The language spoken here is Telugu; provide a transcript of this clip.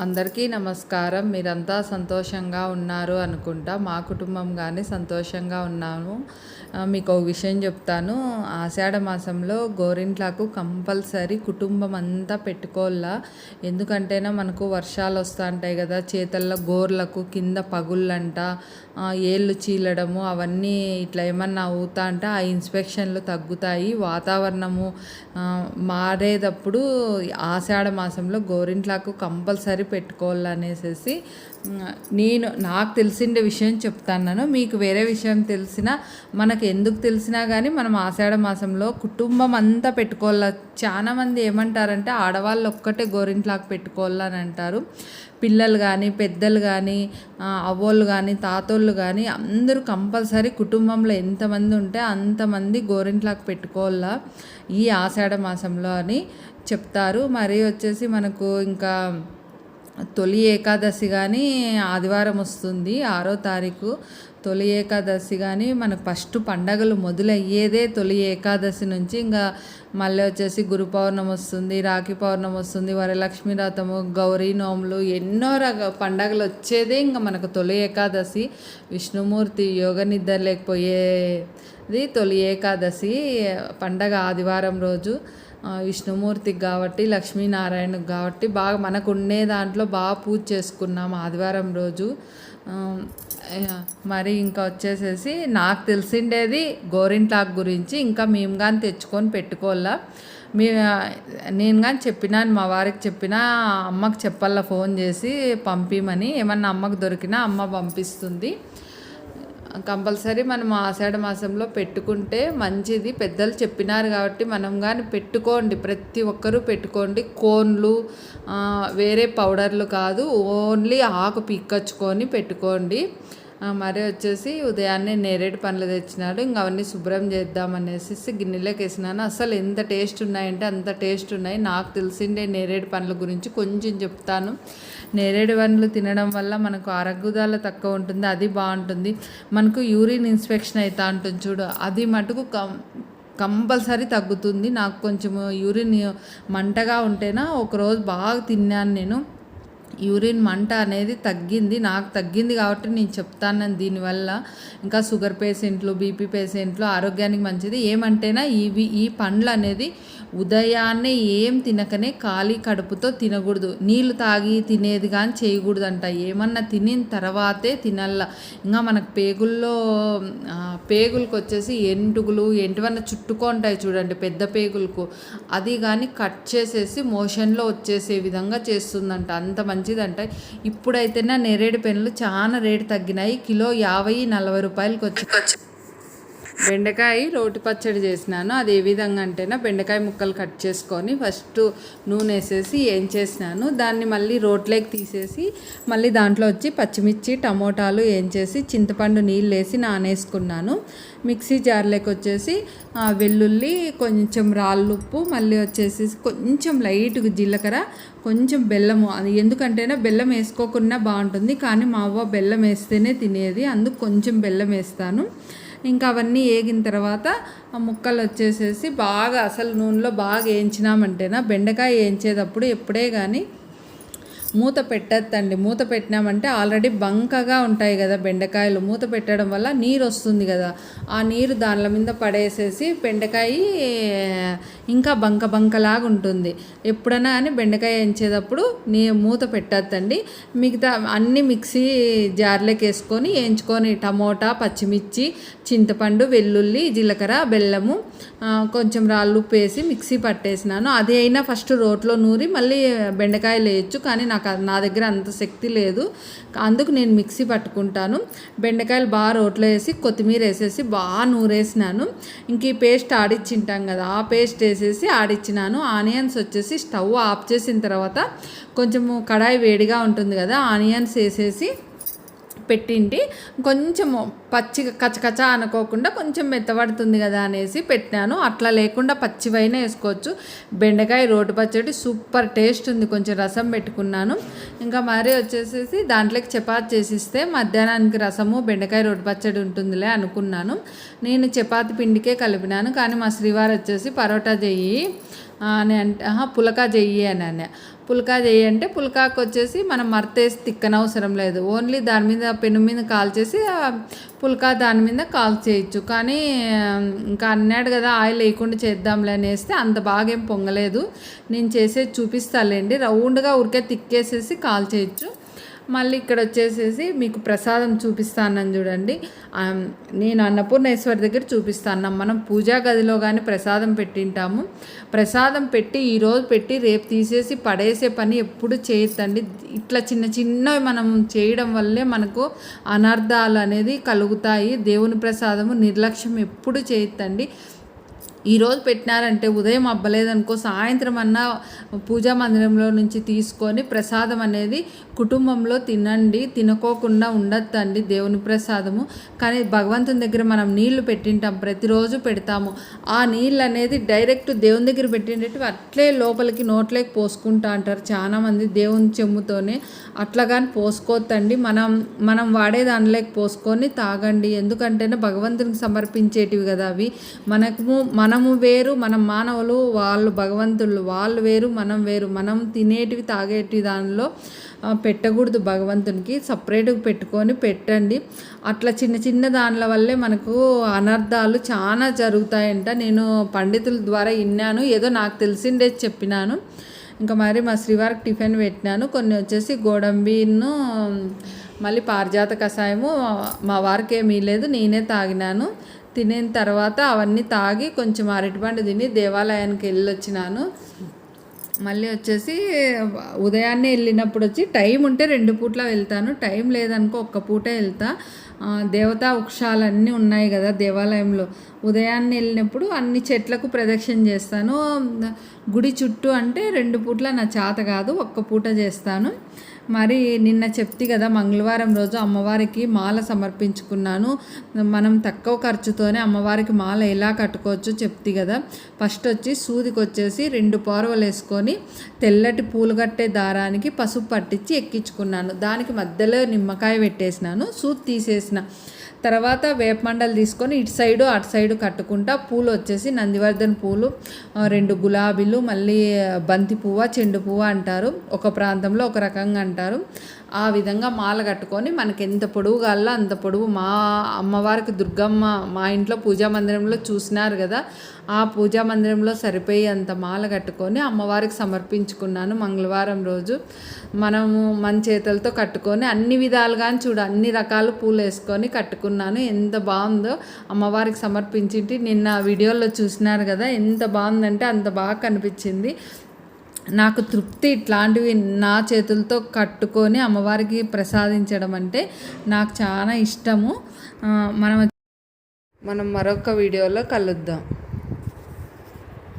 అందరికీ నమస్కారం. మీరంతా సంతోషంగా ఉన్నారు అనుకుంటా. మా కుటుంబం కానీ సంతోషంగా ఉన్నాము. మీకు ఒక విషయం చెప్తాను. ఆషాఢ మాసంలో గోరింట్లాకు కంపల్సరీ కుటుంబం అంతా పెట్టుకోవాలా? ఎందుకంటేనా మనకు వర్షాలు వస్తూ ఉంటాయి కదా చేతల్లో గోర్లకు కింద పగుళ్ళంట ఏళ్ళు చీలడము అవన్నీ ఇట్లా ఏమన్నా అవుతా అంటే ఆ ఇన్స్పెక్షన్లు తగ్గుతాయి. వాతావరణము మారేటప్పుడు ఆషాఢ మాసంలో గోరింట్లాకు కంపల్సరీ పెట్టుకోవాలనేసి నేను నాకు తెలిసిన విషయం చెప్తాను. మీకు వేరే విషయం తెలిసిన మనకి ఎందుకు తెలిసినా కానీ మనం ఆషాఢ మాసంలో కుటుంబం అంతా పెట్టుకోవాల. చాలా మంది ఏమంటారంటే ఆడవాళ్ళు ఒక్కటే గోరింట్లాకు పెట్టుకోవాలని అంటారు. పిల్లలు కానీ పెద్దలు కానీ అవ్వోళ్ళు కానీ తాతోళ్ళు కానీ అందరూ కంపల్సరీ కుటుంబంలో ఎంతమంది ఉంటే అంతమంది గోరింట్లాకు పెట్టుకోవాలా ఈ ఆషాఢ మాసంలో అని చెప్తారు. మరి వచ్చేసి మనకు ఇంకా తొలి ఏకాదశి కానీ ఆదివారం వస్తుంది ఆరో తారీఖు. తొలి ఏకాదశి కానీ మనకు ఫస్ట్ పండగలు మొదలయ్యేదే తొలి ఏకాదశి నుంచి ఇంకా మళ్ళీ వచ్చేసి గురు పౌర్ణమి వస్తుంది రాఖీ పౌర్ణమి వస్తుంది వరలక్ష్మి వ్రతము గౌరీ నోములు ఎన్నో రక పండగలు వచ్చేదే ఇంకా మనకు తొలి ఏకాదశి. విష్ణుమూర్తి యోగ నిద్ర లేకపోయేది తొలి ఏకాదశి పండగ ఆదివారం రోజు. విష్ణుమూర్తికి కాబట్టి లక్ష్మీనారాయణకి కాబట్టి బాగా మనకు ఉండే దాంట్లో బాగా పూజ చేసుకున్నాం ఆదివారం రోజు. మరి ఇంకా వచ్చేసేసి నాకు తెలిసిండేది గోరింటాకు గురించి ఇంకా మేము కానీ తెచ్చుకొని పెట్టుకోవాలా. మీ నేను కానీ చెప్పినాను మా వారికి చెప్పినా అమ్మకు చెప్పాల ఫోన్ చేసి పంపిమని. ఏమన్నా అమ్మకు దొరికినా అమ్మ పంపిస్తుంది. కంపల్సరీ మనం ఆషాఢ మాసంలో పెట్టుకుంటే మంచిది. పెద్దలు చెప్పినారు కాబట్టి మనం కానీ పెట్టుకోండి. ప్రతి ఒక్కరూ పెట్టుకోండి. కోన్లు వేరే పౌడర్లు కాదు. ఓన్లీ ఆకు పీక్కొచ్చుకొని పెట్టుకోండి. మరి వచ్చేసి ఉదయాన్నే నేరేడు పండ్లు తెచ్చినాడు. ఇంకా అవన్నీ శుభ్రం చేద్దామనేసి గిన్నెలోకి వేసినాను అసలు ఎంత టేస్ట్ ఉన్నాయంటే అంత టేస్ట్ ఉన్నాయి. నాకు తెలిసిండే నేరేడు పండ్ల గురించి కొంచెం చెప్తాను. నేరేడు పండ్లు తినడం వల్ల మనకు అరగుదాల తక్కువ ఉంటుంది. అది బాగుంటుంది. మనకు యూరిన్ ఇన్స్పెక్షన్ అవుతా ఉంటుంది చూడు. అది మటుకు కం కంపల్సరీ తగ్గుతుంది. నాకు కొంచెం యూరిన్ మంటగా ఉంటేనా ఒకరోజు బాగా తిన్నాను నేను. యూరిన్ మంట అనేది తగ్గింది. నాకు తగ్గింది కాబట్టి నేను చెప్తాను దీనివల్ల. ఇంకా షుగర్ పేషెంట్లు బీపీ పేషెంట్లు ఆరోగ్యానికి మంచిది. ఏమంటేనా ఇవి ఈ పండ్లు అనేది ఉదయాన్నే ఏం తినకనే ఖాళీ కడుపుతో తినకూడదు. నీళ్ళు తాగి తినేది కానీ చేయకూడదు అంట ఏమన్నా తినిన తర్వాతే తినల్ల. ఇంకా మనకు పేగుల్లో పేగులకు వచ్చేసి ఎంటుగులు ఎంటివన్నా చుట్టుకుంటాయి చూడండి పెద్ద పేగులకు. అది కానీ కట్ చేసేసి మోషన్లో వచ్చేసే విధంగా చేస్తుందంట. అంత మంచి మంచిదంట. ఇప్పుడైతేనే నేరేడు పెన్నులు చాలా రేటు తగ్గినాయి. కిలో యాభై నలభై రూపాయలకి వచ్చి బెండకాయ రోటి పచ్చడి చేసినాను. అది ఏ విధంగా అంటేనా బెండకాయ ముక్కలు కట్ చేసుకొని ఫస్ట్ నూనె వేసేసి ఏం చేసినాను దాన్ని మళ్ళీ రోట్లోకి తీసేసి మళ్ళీ దాంట్లో వచ్చి పచ్చిమిర్చి టమోటాలు ఏం చేసి చింతపండు నీళ్ళు వేసి నానేసుకున్నాను. మిక్సీ జార్లోకి వచ్చేసి వెల్లుల్లి కొంచెం రాళ్ళుప్పు మళ్ళీ వచ్చేసి కొంచెం లైట్గా జీలకర్ర కొంచెం బెల్లము. అది ఎందుకంటేనే బెల్లం వేసుకోకుండా బాగుంటుంది కానీ మా అవ్వ బెల్లం వేస్తేనే తినేది అందుకు కొంచెం బెల్లం వేస్తాను. ఇంకా అవన్నీ వేగిన తర్వాత ఆ ముక్కలు వచ్చేసేసి బాగా అసలు నూనెలో బాగా వేయించినామంటేనా? బెండకాయ వేయించేటప్పుడు ఎప్పుడే కానీ మూత పెట్టద్దండి. మూత పెట్టినామంటే ఆల్రెడీ బంకగా ఉంటాయి కదా బెండకాయలు. మూత పెట్టడం వల్ల నీరు వస్తుంది కదా. ఆ నీరు దానిల మీద పడేసేసి బెండకాయ ఇంకా బంక బంకలాగా ఉంటుంది. ఎప్పుడైనా కానీ బెండకాయ వేయించేటప్పుడు నీ మూత పెట్టద్దండి. మిగతా అన్ని మిక్సీ జార్లోకి వేసుకొని వేయించుకొని టమోటా పచ్చిమిర్చి చింతపండు వెల్లుల్లి జీలకర్ర బెల్లము కొంచెం రాళ్ళు ఉప్పు వేసి మిక్సీ పట్టేసినాను. అది అయినా ఫస్ట్ రోట్లో నూరి మళ్ళీ బెండకాయలు వేయచ్చు. కానీ నాకు నాకు నా దగ్గర అంత శక్తి లేదు. అందుకు నేను మిక్సీ పట్టుకుంటాను. బెండకాయలు బాగా రోట్లో వేసి కొత్తిమీర వేసేసి బాగా నూరేసినాను. ఇంక ఈ పేస్ట్ ఆడిచ్చింటాం కదా ఆ పేస్ట్ వేసేసి ఆడిచ్చినాను. ఆనియన్స్ వచ్చేసి స్టవ్ ఆఫ్ చేసిన తర్వాత కొంచెము కడాయి వేడిగా ఉంటుంది కదా ఆనియన్స్ వేసేసి పెట్టింటి. కొంచెం పచ్చి కచకచ అనుకోకుండా కొంచెం మెత్తబడుతుంది కదా అనేసి పెట్టాను అట్లా లేకుండా పచ్చివైనా వేసుకోవచ్చు. బెండకాయ రోటి పచ్చడి సూపర్ టేస్ట్ ఉంది. కొంచెం రసం పెట్టుకున్నాను. ఇంకా మరీ వచ్చేసేసి దాంట్లోకి చపాతి చేసిస్తే మధ్యాహ్నానికి రసము బెండకాయ రోటి పచ్చడి ఉంటుందిలే అనుకున్నాను. నేను చపాతి పిండికే కలిపినాను. కానీ మా శ్రీవారు వచ్చేసి పరోటా చెయ్యి అని అంటే పులకా చెయ్యి అని అనే. పుల్కా చెయ్యి అంటే పుల్కాకు వచ్చేసి మనం మర్తేసి తిక్కనవసరం లేదు. ఓన్లీ దాని మీద పెను మీద కాల్ చేసి పుల్కా దాని మీద కాల్ చేయొచ్చు. కానీ ఇంకా అన్నాడు కదా ఆయిల్ వేయకుండా చేద్దాంలే అనేస్తే అంత బాగా ఏం పొంగలేదు. నేను చేసేది చూపిస్తాలేండి. రౌండ్గా ఉరికే తిక్కేసేసి కాల్ చేయొచ్చు. మళ్ళీ ఇక్కడ వచ్చేసేసి మీకు ప్రసాదం చూపిస్తానని చూడండి. నేను అన్నపూర్ణేశ్వరి దగ్గర చూపిస్తాను. మనం పూజా గదిలో కానీ ప్రసాదం పెట్టింటాము. ప్రసాదం పెట్టి ఈరోజు పెట్టి రేపు తీసేసి పడేసే పని ఎప్పుడు చేయొద్దండి. ఇట్లా చిన్న చిన్నవి మనం చేయడం వల్లే మనకు అనర్థాలు అనేది కలుగుతాయి. దేవుని ప్రసాదము నిర్లక్ష్యం ఎప్పుడు చేయొద్దండి. ఈరోజు పెట్టినారంటే ఉదయం అవ్వలేదనుకో సాయంత్రం అన్నా పూజా మందిరంలో నుంచి తీసుకొని ప్రసాదం అనేది కుటుంబంలో తినండి తినకోకుండా ఉండొద్దండి దేవుని ప్రసాదము. కానీ భగవంతుని దగ్గర మనం నీళ్ళు పెట్టింటాం ప్రతిరోజు పెడతాము. ఆ నీళ్ళు అనేది డైరెక్ట్ దేవుని దగ్గర పెట్టినట్టు అట్లే లోపలికి నోట్లోకి పోసుకుంటా అంటారు చాలామంది దేవుని చెమ్ముతోనే. అట్లా కానీ పోసుకోవద్దండి మనం మనం వాడే దానిలోకి పోసుకొని తాగండి. ఎందుకంటేనే భగవంతునికి సమర్పించేటివి కదా అవి. మనకు మన మనము వేరు మనం మానవులు వాళ్ళు భగవంతులు వాళ్ళు వేరు మనం వేరు. మనం తినేటివి తాగేటి దానిలో పెట్టకూడదు భగవంతునికి. సపరేట్గా పెట్టుకొని పెట్టండి. అట్లా చిన్న చిన్న దానిల వల్లే మనకు అనర్థాలు చాలా జరుగుతాయంట. నేను పండితుల ద్వారా విన్నాను ఏదో నాకు తెలిసిందే చెప్పినాను. ఇంకా మరి మా శ్రీవారికి టిఫిన్ పెట్టినాను. కొన్ని వచ్చేసి గోడంబీను మళ్ళీ పారిజాత కషాయము మా వారికి ఏమీ లేదు. నేనే తాగినాను. తినిన తర్వాత అవన్నీ తాగి కొంచెం అరటిపండు తిని దేవాలయానికి వెళ్ళి వచ్చినాను మళ్ళీ వచ్చేసి ఉదయాన్నే వెళ్ళినప్పుడు వచ్చి టైం ఉంటే రెండు పూట్ల వెళ్తాను. టైం లేదనుకో ఒక్క పూటే వెళ్తా. దేవతా దేవతా వృక్షాలన్నీ ఉన్నాయి కదా దేవాలయంలో. ఉదయాన్నే వెళ్ళినప్పుడు అన్ని చెట్లకు ప్రదక్షిణ చేస్తాను. గుడి చుట్టూ అంటే రెండు పూట్ల నా చేత కాదు ఒక్క పూట చేస్తాను. మరి నిన్న చెప్తి కదా మంగళవారం రోజు అమ్మవారికి మాల సమర్పించుకున్నాను. మనం తక్కువ ఖర్చుతోనే అమ్మవారికి మాల ఎలా కట్టుకోవచ్చు చెప్తి కదా. ఫస్ట్ వచ్చి సూదికి వచ్చేసి రెండు పోరవలు వేసుకొని తెల్లటి పూలు కట్టే దారానికి పసుపు పట్టించి ఎక్కించుకున్నాను. దానికి మధ్యలో నిమ్మకాయ పెట్టేసినాను. సూది తీసేసిన. తర్వాత వేపమండలు తీసుకొని ఇటు సైడు అటు సైడు కట్టుకుంటా పూలు వచ్చేసి నందివర్ధన్ పూలు రెండు గులాబీలు మళ్ళీ బంతి పువ్వ చెండు పువ్వ అంటారు. ఒక ప్రాంతంలో ఒక రకంగా అంటారు. ఆ విధంగా మాల కట్టుకొని మనకి ఎంత పొడవు కావాలో అంత పొడవు. మా అమ్మవారికి దుర్గమ్మ మా ఇంట్లో పూజా మందిరంలో చూసినారు కదా ఆ పూజా మందిరంలో సరిపోయి అంత మాల కట్టుకొని అమ్మవారికి సమర్పించుకున్నాను మంగళవారం రోజు. మనము మన చేతులతో కట్టుకొని అన్ని విధాలుగా చూడు అన్ని రకాల పూలు వేసుకొని కట్టుకున్నాను. ఎంత బాగుందో అమ్మవారికి సమర్పించింటి నిన్న వీడియోలో చూసినారు కదా ఎంత బాగుందంటే అంత బాగా కనిపించింది. నాకు తృప్తి ఇట్లాంటివి నా చేతులతో కట్టుకొని అమ్మవారికి ప్రసాదించడం అంటే నాకు చాలా ఇష్టము. మనం మనం మరొక వీడియోలో కలుద్దాం.